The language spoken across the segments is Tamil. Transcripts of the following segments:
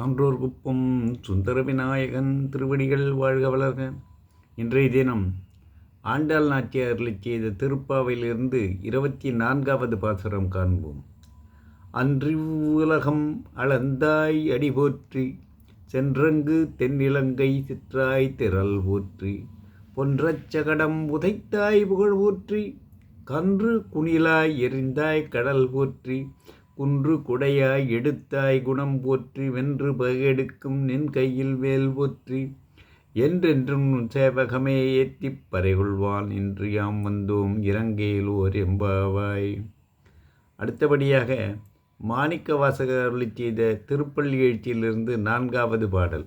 சான்றோர் குப்பம் சுந்தர விநாயகன் திருவடிகள் வாழ்க வளர்க. இன்றைய தினம் ஆண்டாள் நாச்சியார்களை செய்த திருப்பாவையிலிருந்து இருபத்தி நான்காவது பாசுரம் காண்போம். அன்றிவுலகம் அளந்தாய் அடி போற்றி சென்றங்கு தென்னிலங்கை சிற்றாய் திரள் போற்றி பொன்றச்சகடம் உதைத்தாய் புகழ் போற்றி கன்று குணிலாய் எரிந்தாய் கடல் போற்றி குன்று குடையாய் எடுத்தாய் குணம் போற்றி வென்று பகெடுக்கும் நின் கையில் வேல் போற்றி. என்றென்றும் சேவகமே ஏற்றிப் பறைகொள்வான் இன்று யாம் வந்தோம் இறங்கேலோர் எம்பாவாய். அடுத்தபடியாக மாணிக்க வாசகர் செய்த திருப்பள்ளி எழுச்சியிலிருந்து நான்காவது பாடல்.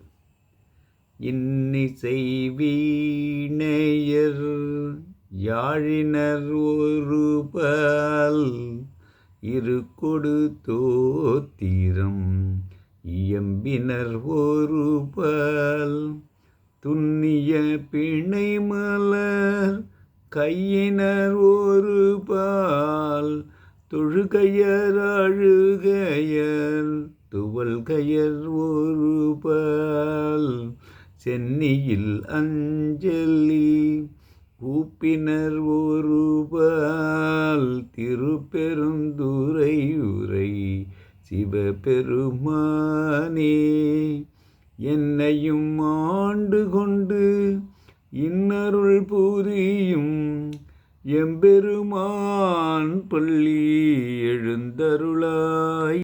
இன்னிசை வீணையர் யாழினர் ஒரு பால் இரு கொடு தோத்திரம் இயம்பினர் ஒரு பால் துண்ணிய பிணை மலர் கையினர் ஒரு பால் தொழுகையர் அழுகையர் துவல் கயர் ஒரு பால் சென்னியில் அஞ்சலி கூப்பினர் ஒரு பால் திருப்பெருந்துரை உரை சிவபெருமானே. என்னையும் ஆண்டு கொண்டு இன்னருள் புரியும் எம்பெருமான் பள்ளி எழுந்தருள்